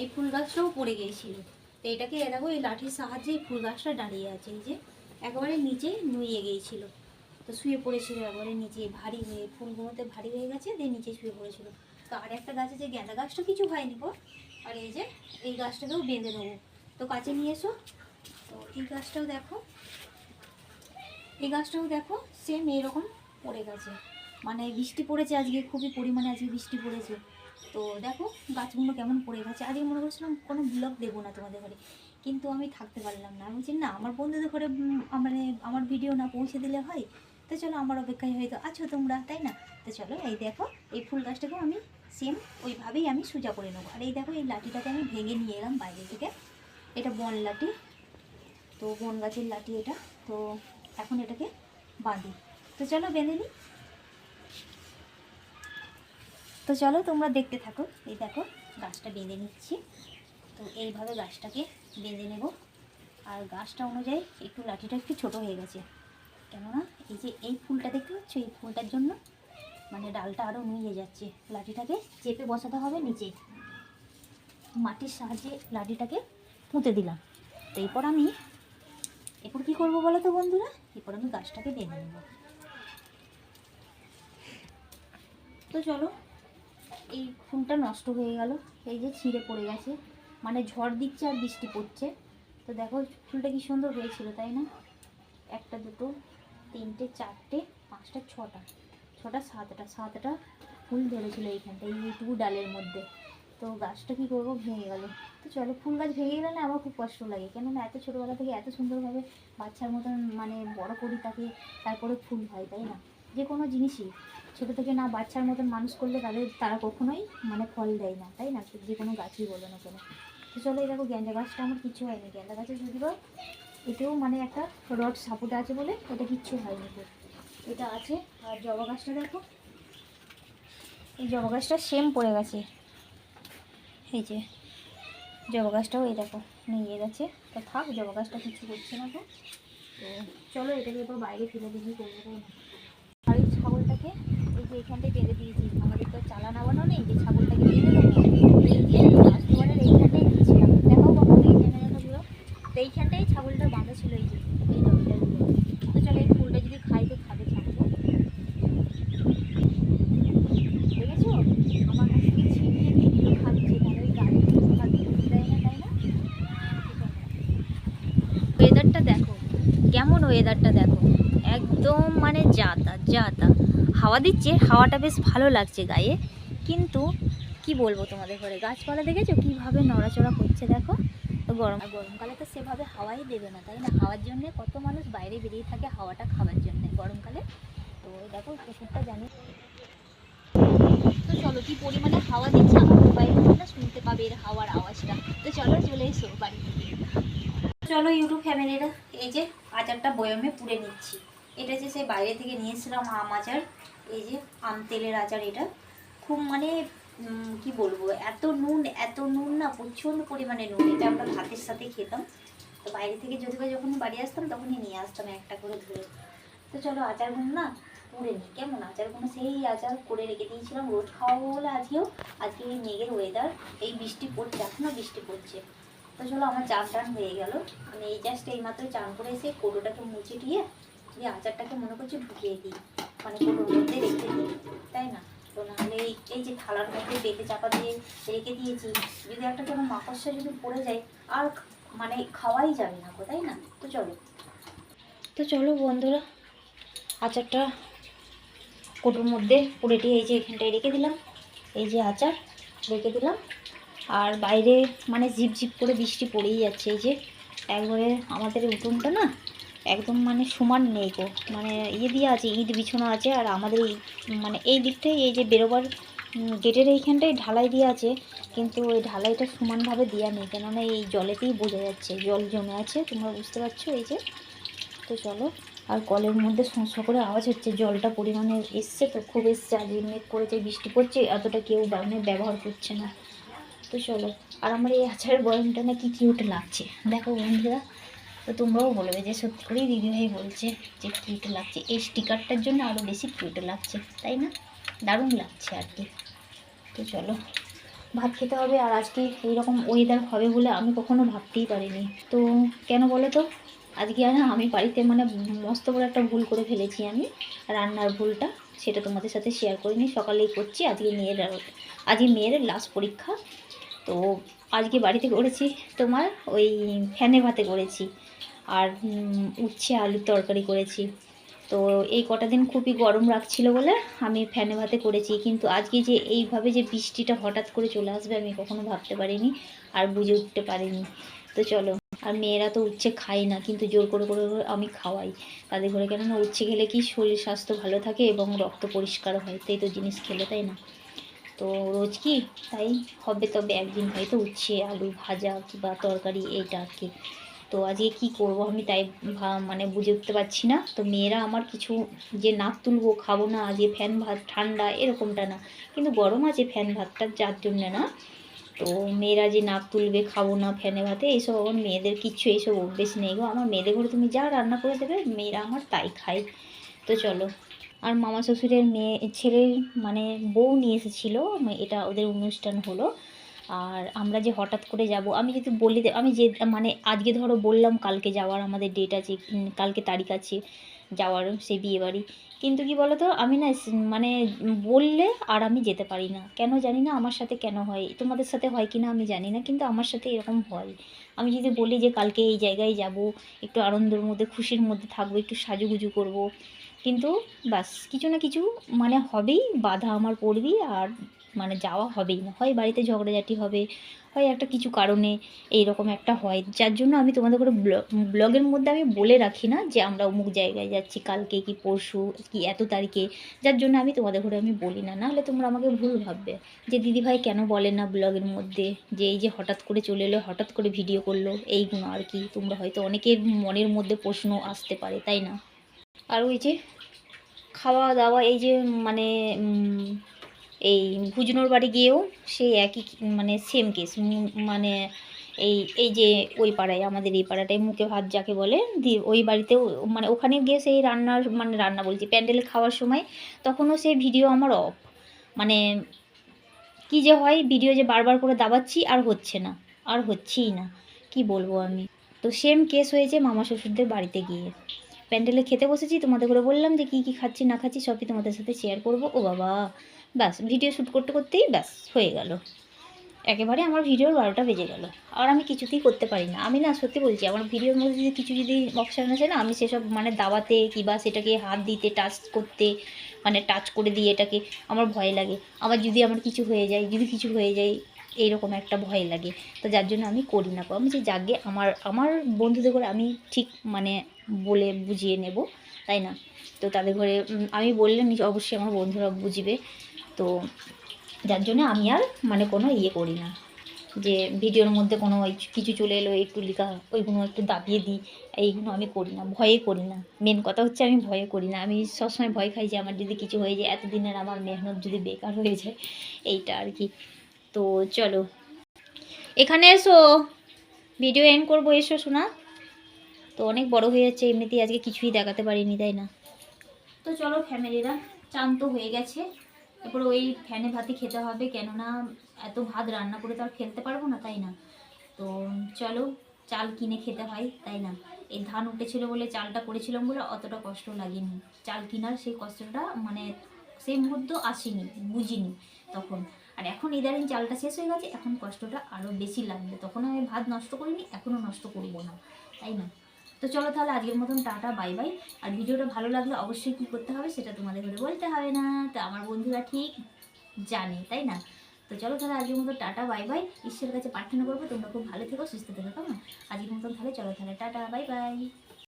এই ফুল গাছটাও পড়ে গিয়েছিল। তো এটাকে দেখো, এই লাঠির সাহায্যে এই ফুল গাছটা দাঁড়িয়ে আছে। এই যে একেবারে নিচে নুয়ে গিয়েছিল। তো শুয়ে পড়েছিল একবারে নিচে, ভারী হয়ে ফুলগুলোতে ভারী হয়ে গেছে, দিয়ে নিচে শুয়ে পড়েছিল। তো আর একটা গাছে যে গেঁদা গাছটা কিছু হয়নি গো। আর এই যে, এই গাছটাকেও বেঁধে দেবো। তো কাছে নিয়ে এসো। তো এই গাছটাও দেখো, এই গাছটাও দেখো সেম এরকম পড়ে গেছে। মানে বৃষ্টি পড়েছে আজকে, খুবই পরিমাণে আজকে বৃষ্টি পড়েছে। তো দেখো গাছগুলো কেমন পড়ে গেছে। আজকে মনে করছিলাম কোনো ব্লগ দেবো না তোমাদের ঘরে, কিন্তু আমি থাকতে পারলাম না। আমি বলছি, না, আমার বন্ধুদের ঘরে মানে আমার ভিডিও না পৌঁছে দিলে হয়, তো চলো আমার অপেক্ষায় হয়তো আছো তোমরা, তাই না? তো চলো, এই দেখো, এই ফুল গাছটাকেও আমি সেম ওইভাবেই আমি সোজা করে নেব। আর এই দেখো, এই লাঠিটাকে আমি ভেঙে নিয়ে এলাম বাইরে থেকে। এটা বন লাঠি, তো বন গাছের লাঠি এটা, তো এখন এটাকে বাঁধি। তো চলো বেঁধে নিই। তো চলো তোমরা দেখতে থাকো। এই দেখো, গাছটা বেঁধে নিচ্ছি। তো এইভাবে গাছটাকে বেঁধে নেব। আর গাছটা অনুযায়ী একটু লাঠিটা একটু ছোট হয়ে গেছে। কেননা এই যে এই ফুলটা দেখতে পাচ্ছ? এই ফুলটার জন্য মানে ডালটা আরও নুয়ে যাচ্ছে। লাঠিটাকে চেপে বসাতে হবে নিচে। মাটির সাহায্যে লাঠিটাকে পুঁতে দিলাম। তো এরপর আমি, এরপর কী করব বলো তো বন্ধুরা? এরপর আমি গাছটাকে বেঁধে নেব। তো চলো এই ফুলটা নষ্ট হয়ে গেল। এই যে ছিঁড়ে পড়ে গেছে। মানে ঝড় দিচ্ছে আর বৃষ্টি পড়ছে। তো দেখো ফুলটা কি সুন্দর হয়েছিল, তাই না? একটা, দুটো, তিনটে, চারটে, পাঁচটা, ছটা। ছটা, সাতটা। সাতটা ফুল ধরেছিল এইখানটা এইটুকু ডালের মধ্যে। তো গাছটা কী করব? ভেঙে গেল। তো চলো, ফুল গাছ ভেঙে গেলে আমার খুব কষ্ট লাগে। কেননা এত ছোটোবেলা থেকে এত সুন্দরভাবে বাচ্চার মতন মানে বড় করি তাকে, তারপরে ফুল হয়, তাই না? যে কোনো জিনিসই। ছোটো থেকে না বাচ্চার মতন মানুষ করলে তাদের, তারা কখনোই মানে ফল দেয় না, তাই না? যে কোনো গাছই বলো না কেন? তো চলো এই দেখো গেঁদা গাছটা আমার কিচ্ছু হয়নি। গেঁদা গাছে যদি বা এতেও মানে একটা রড সাপোর্ট আছে বলে এটা কিচ্ছু হয়নি তো। এটা আছে। আর জবা গাছটা দেখো। এই জবা গাছটা সেম পড়ে গেছে। এই যে, জবা গাছটাও এই দেখো, নিয়ে গেছে তো থাক, জবা গাছটা কিছু করছে না তো। তো চলো এটাকে এবার বাইরে ফেলে দিবি করব না এই যে বেঁধে দিয়েছি। আমাদের তো চালা নামানো নেই, যে ছাগলটাকে বেঁধে দেবো। এই যে রাজকুমারের এইখানটাই দিয়েছিলাম দেখাও বাবা এই ক্যামেরাটা তো ছাগলটা ছিল এই যে তো চলো এই ফুলটা যদি খাই তো খাবে আমার তাহলে ওই তাই না? ওয়েদারটা দেখো, কেমন ওয়েদারটা দেখো। একদম মানে যাতা যাতা। হাওয়া দিচ্ছে, হাওয়াটা বেশ ভালো লাগছে গায়ে। কিন্তু কি বলব তোমাদের ঘরে? গাছপালা দেখেছ? কীভাবে নড়াচড়া করছে দেখো? তো গরম গরমকালে তো সেভাবে হাওয়াই দেবে না, তাই না? হাওয়ার জন্যে কত মানুষ বাইরে বেরিয়ে থাকে হাওয়াটা খাওয়ার জন্যে গরমকালে। তো দেখো, কুকুরটা জানি। তো চলো, কি পরিমাণে হাওয়া দিচ্ছে আমার মোবাইলে তোমরা শুনতে পাবে এর হাওয়ার আওয়াজটা। তো চলো, চলে এসো বাড়ি। চলো ইউটিউব ফ্যামিলিরা এই যে আচারটা বয়মে পুড়ে নিচ্ছি। এটা যে সেই বাইরে থেকে নিয়েছিলাম আম আচার এই যে আম তেলের আচার এটা, খুব মানে কি বলব, এত নুন এত নুন না, প্রচণ্ড পরিমাণে নুন, এটা আমরা ভাতের সাথে খেতাম। তো বাইরে থেকে যদি বা যখন বাড়ি আসতাম, তখনই নিয়ে আসতাম একটা করে ধরে তো চলো আচারগুলো না পুড়ে নিই, কেমন? আচারগুলো সেই আচার করে রেখে দিয়েছিলাম, রোজ খাওয়াবো বলে আজকেও, আজকে এই মেঘের ওয়েদার এই বৃষ্টি পড়ছে এখনও বৃষ্টি পড়ছে। তো চলো আমার চান টান হয়ে গেল, আমি এই জাস্ট এইমাত্র চান করে এসে কোটোটাকে মুছে দিয়ে দিয়ে আচারটাকে মনে করছি ঢুকিয়ে দিই। মানে কোটোর মধ্যে রেখে দিই, তাই না? তো নাহলে এই এই যে থালার মধ্যে বেঁধে চাপা দিয়ে রেখে দিয়েছি, যদি একটা কোনো মাকড়সা যদি পড়ে যায়, আর মানে খাওয়াই যাবে না তাই না? তো চলো। তো চলো বন্ধুরা, আচারটা কোটোর মধ্যে পুরেটি এই যে এখানটায় রেখে দিলাম। এই যে আচার রেখে দিলাম। আর বাইরে মানে ঝিপ ঝিপ করে বৃষ্টি পড়েই যাচ্ছে। এই যে একবারে আমাদের উঠোনটা না একদম মানে সমান নেই গো। মানে ইয়ে দিয়ে আছে, ইট বিছানো আছে আর আমাদের এই মানে এই দিকটাই এই যে বেরোবার গেটের এইখানটায় ঢালাই দিয়ে আছে, কিন্তু ওই ঢালাইটা সমানভাবে দেওয়া নেই। কেননা এই জলেতেই বোঝা যাচ্ছে, জল জমে আছে, তোমরা বুঝতে পারছ এই যে? তো চলো, আর কলের মধ্যে সংসা করে আওয়াজ হচ্ছে, জলটা পরিমাণে এসছে তো, খুব এসছে, আজ মেঘ করেছে, বৃষ্টি পড়ছে, এতটা কেউ মানে ব্যবহার করছে না। তো চলো, আর আমার এই আচারের বয়মটা না কি কিউট লাগছে। দেখো বন্ধুরা তো তোমরাও বলবে যে সত্যি করেই দিদিভাই বলছে যে কিউট লাগছে। এই স্টিকারটার জন্য আরও বেশি কিউট লাগছে, তাই না? দারুণ লাগছে আর কি। তো চলো, ভাত খেতে হবে আর আজকে এইরকম ওয়েদার হবে বলে আমি কখনো ভাবতেই পারিনি। তো কেন বলো তো? আজকে না আমি বাড়িতে মানে মস্ত বড় একটা ভুল করে ফেলেছি আমি, রান্নার ভুলটা। সেটা তোমাদের সাথে শেয়ার করিনি, সকালেই করছি, আজকে মেয়ের আজকে মেয়ের লাস্ট পরীক্ষা। তো আজকে বাড়িতে করেছি তোমার ওই ফ্যানে ভাতে করেছি। আর উচ্ছে আলুর তরকারি করেছি। তো এই কটা দিন খুবই গরম রাখছিল বলে আমি ফ্যানে ভাতে করেছি। কিন্তু আজকে যে এইভাবে যে বৃষ্টিটা হঠাৎ করে চলে আসবে আমি কখনো ভাবতে পারিনি আর বুঝে উঠতে পারিনি। তো চলো, আর মেয়েরা তো উচ্ছে খায় না, কিন্তু জোর করে করে আমি খাওয়াই। তাদের ঘরে কেননা উচ্ছে খেলে কি শরীর স্বাস্থ্য ভালো থাকে এবং রক্ত পরিষ্কার হয় তাই তো জিনিস খেলে, তাই না? তো রোজ কি? তাই হবে, তবে একদিন হয়তো উচ্ছে, আলু ভাজা কিংবা তরকারি, এইটা আর কি। তো আজকে কি করব আমি তাই মানে বুঝে উঠতে পারছি না। তো মেয়েরা আমার কিছু যে নাক তুলবো, খাব না আজকে ফ্যান ভাত, ঠান্ডা, এরকমটা না। কিন্তু গরম আছে ফ্যান ভাতটা যার জন্য না। তো মেয়েরা যে নাক তুলবে, খাব না ফ্যানে ভাতে, এইসব আমার মেয়েদের কিচ্ছু এইসব অভ্যেস নেই গো। আমার মেয়েদের ঘরে তুমি যা রান্না করে দেবে, মেয়েরা আমার তাই খায়। তো চলো। আর মামা শ্বশুরের মেয়ে, ছেলের মানে বউ নিয়ে এসেছিল এটা ওদের অনুষ্ঠান হলো। আর আমরা যে হঠাৎ করে যাব, আমি যদি বলি আমি যে মানে আজকে ধরো বললাম কালকে যাওয়ার আমাদের ডেট আছে কালকে তারিখ আছে যাওয়ার সেই বিয়ে বাড়ি। কিন্তু কি বলো তো আমি না মানে বললে আর আমি যেতে পারি না। কেন জানি না আমার সাথে কেন হয়, তোমাদের সাথে হয় কি না আমি জানি না, কিন্তু আমার সাথে এরকম হয়। আমি যদি বলি যে কালকে এই জায়গায় যাব, একটু আনন্দের মধ্যে, খুশির মধ্যে থাকব, একটু সাজুগুজু করব, কিন্তু বাস কিছু না কিছু মানে হবেই, বাধা আমার পড়বেই, আর মানে যাওয়া হবেই না। হয় বাড়িতে ঝগড়াঝাটি হবে, হয় একটা কিছু কারণে এই রকম একটা হয়। যার জন্য আমি তোমাদের করে ব্লগের মধ্যে আমি বলে রাখি না যে আমরা অমুক জায়গায় যাচ্ছি, কালকে কি পরশু, কি এত তারিখে। যার জন্য আমি তোমাদের ঘরে আমি বলি না। নাহলে তোমরা আমাকে ভুল ভাববে। যে দিদিভাই কেন বলে না ব্লগের মধ্যে? যে এই যে হঠাৎ করে চলে এলো, হঠাৎ করে ভিডিও করল এইগুলো আর কি? তোমরা হয়তো অনেকের মনের মধ্যে প্রশ্ন আসতে পারে, তাই না? আর ওই যে খাওয়া দাওয়া, এই যে মানে এই ভুজনোর বাড়ি গিয়েও সেই একই মানে সেম কেস মানে এই এই যে ওই পাড়ায়, আমাদের এই পাড়াটায় মুখে ভাত যাকে বলে, দিয়ে ওই বাড়িতেও মানে ওখানে গিয়ে সেই রান্নার মানে রান্না বলছি, প্যান্ডেলে খাওয়ার সময় তখনও সেই ভিডিও আমার অফ মানে কি যে হয়, ভিডিও যে বারবার করে দাবাচ্ছি আর হচ্ছে না, আর হচ্ছেই না, কি বলব আমি? তো সেম কেস হয়েছে মামা শ্বশুরদের বাড়িতে গিয়ে। প্যান্ডেলে খেতে বসেছি, তোমাদের করে বললাম যে কী কী খাচ্ছি, না খাচ্ছি, সবই তোমাদের সাথে শেয়ার করব। ও বাবা! ব্যাস ভিডিও শ্যুট করতে করতেই ব্যাস, হয়ে গেল। একেবারে আমার ভিডিওর বারোটা বেজে গেল। আর আমি কিছুতেই করতে পারি না। আমি না, সত্যি বলছি, আমার ভিডিওর মধ্যে যদি কিছু যদি অপশান আছে না, আমি সেসব মানে দাবাতে কিবা সেটাকে হাত দিতে টাচ করতে মানে টাচ করে দিয়ে এটাকে আমার ভয় লাগে। আবার যদি আমার কিছু হয়ে যায়, যদি কিছু হয়ে যায় এইরকম একটা ভয় লাগে। তো যার জন্য আমি করি না। আমি যে যাগে আমার আমার বন্ধুদের করে আমি ঠিক মানে বলে বুঝিয়ে নেব। তাই না? তো তাদের ঘরে আমি বললে অবশ্যই আমার বন্ধুরা বুঝবে। তো যার জন্য আমি আর মানে কোনো ইয়ে করি না। যে ভিডিওর মধ্যে কোনো কিছু চলে এলো, একটু লেখা, ওইগুলো একটু দাবিয়ে দিই, এইগুলো আমি করি না, ভয়ে করি না। মেন কথা হচ্ছে আমি ভয়ে করি না। আমি সবসময় ভয় খাই যে আমার যদি কিছু হয়ে যায়, এতদিনের আমার মেহনত যদি বেকার হয়ে যায়, এইটা আর কি। তো চলো। এখানে এসো। ভিডিও এন্ড করব, এসো শোনা তো অনেক বড় হয়ে যাচ্ছে, এমনিতেই আজকে কিছুই দেখাতে পারিনি, তাই না? তো চলো ফ্যামিলিরা, চান তো হয়ে গেছে। এরপর ওই ফ্যানে ভাতই খেতে হবে, কেননা এত ভাত রান্না করে তো আর ফেলতে পারব না, তাই না? তো চলো, চাল কিনে খেতে হয়, তাই না? এই ধান উঠেছিল বলে চালটা করেছিলাম বলে অতটা কষ্ট লাগেনি। চাল কেনার সেই কষ্টটা মানে সেই মুহূর্ত আসেনি, বুঝিনি তখন। আর এখন ইদারিং চালটা শেষ হয়ে গেছে, এখন কষ্টটা আরও বেশি লাগবে। তখন আমি ভাত নষ্ট করিনি এখনও নষ্ট করব না, তাই না? তো চলো তাহলে আজকের মতন টাটা, বাই বাই। আর ভিডিওটা ভালো লাগলে অবশ্যই কী করতে হবে সেটা তোমাদের ঘরে বলতে হবে না। তো আমার বন্ধুরা ঠিক জানে, তাই না? তো চলো তাহলে আজকের মতো টাটা, বাই বাই। ঈশ্বরের কাছে প্রার্থনা করব, তোমরা খুব ভালো থেকো, সুস্থ থেকো, কেমন? আজকের মতন তাহলে চলো তাহলে টাটা, বাই বাই।